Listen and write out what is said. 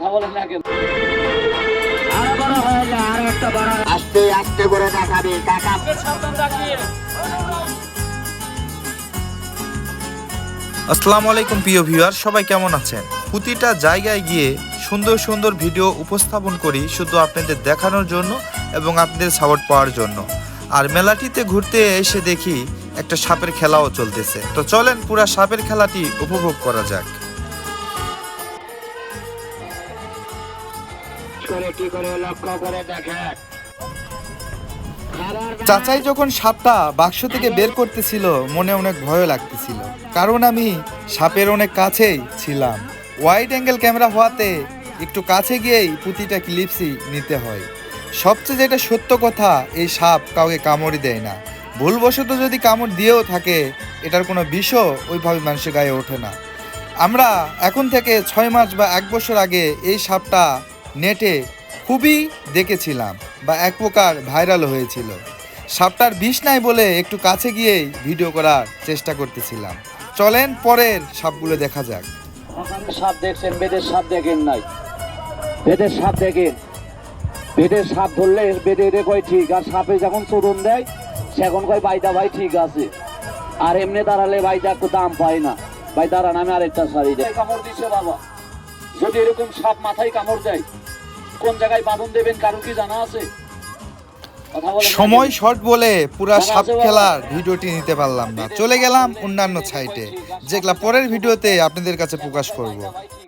কথা বলেন না কেন? আরও বড় হয়ে যায় আরও একটা বড় আস্তে আস্তে করে দেখাবি কাকা। আসসালামু আলাইকুম প্রিয় ভিউয়ার। সবাই কেমন আছেন? প্রতিটা জায়গায় গিয়ে সুন্দর সুন্দর ভিডিও উপস্থাপন করি শুধু আপনাদের দেখানোর জন্য এবং আপনাদের সাপোর্ট পাওয়ার জন্য। আর মেলাটিতে ঘুরতে এসে দেখি একটা সাপের খেলাও চলতেছে। তো চলেন পুরা সাপের খেলাটি উপভোগ করা যাক। করে কি করে লক্ষ্য করে দেখে। চাচাই যখন সাপটা বাক্স থেকে বের করতেছিল মনে অনেক ভয় লাগতেছিল। কারণ আমি সাপের অনেক কাছেই ছিলাম। ওয়াইড অ্যাঙ্গেল ক্যামেরা হওয়াতে একটু কাছে গিয়েই প্রতিটা ক্লিপসই নিতে হয়। সবচেয়ে যেটা সত্য কথা এই সাপ কাউকে কামড় দেয় না। ভুলবশত যদি কামড় দিয়েও থাকে এটার কোনো বিষও ওইভাবে মানুষের গায়ে ওঠে না। আমরা এখন থেকে ছয় মাস বা এক বছর আগে এই সাপটা নেটে খুবই দেখেছিলাম বা এক প্রকার ভাইরাল হয়েছিল। সাপটার বিষ নাই বলে একটু কাছে গিয়েই ভিডিও করার চেষ্টা করতেছিলাম। চলেন পরের সাপগুলো দেখা যাক। সাপ দেখছেন, বেদের সাপ দেখেন নাই। বেদের সাপ দেখেন। বেদের সাপ ধরলে বেদে রে কয়, ঠিক আর সাপে যখন চরণ দেয় সেখন কয় বাইদা ভাই, ঠিক আছে। আর এমনি দাঁড়ালে বাইদা একটু দাম পায় না। ভাই, দাঁড়ান, আমি আরেকটা শাড়ি দেয় কামড় দিছে বাবা। যদি এরকম সাপ মাথায় কামড় দেয় কোন জায়গায় বাঁধন দেবেন কারও কি জানা আছে? সময়? শর্ট বলে পুরা সাপ খেলার ভিডিওটি নিতে পারলাম না। চলে গেলাম অন্যান্য সাইটে যেগুলা পরের ভিডিওতে আপনাদের কাছে প্রকাশ করব।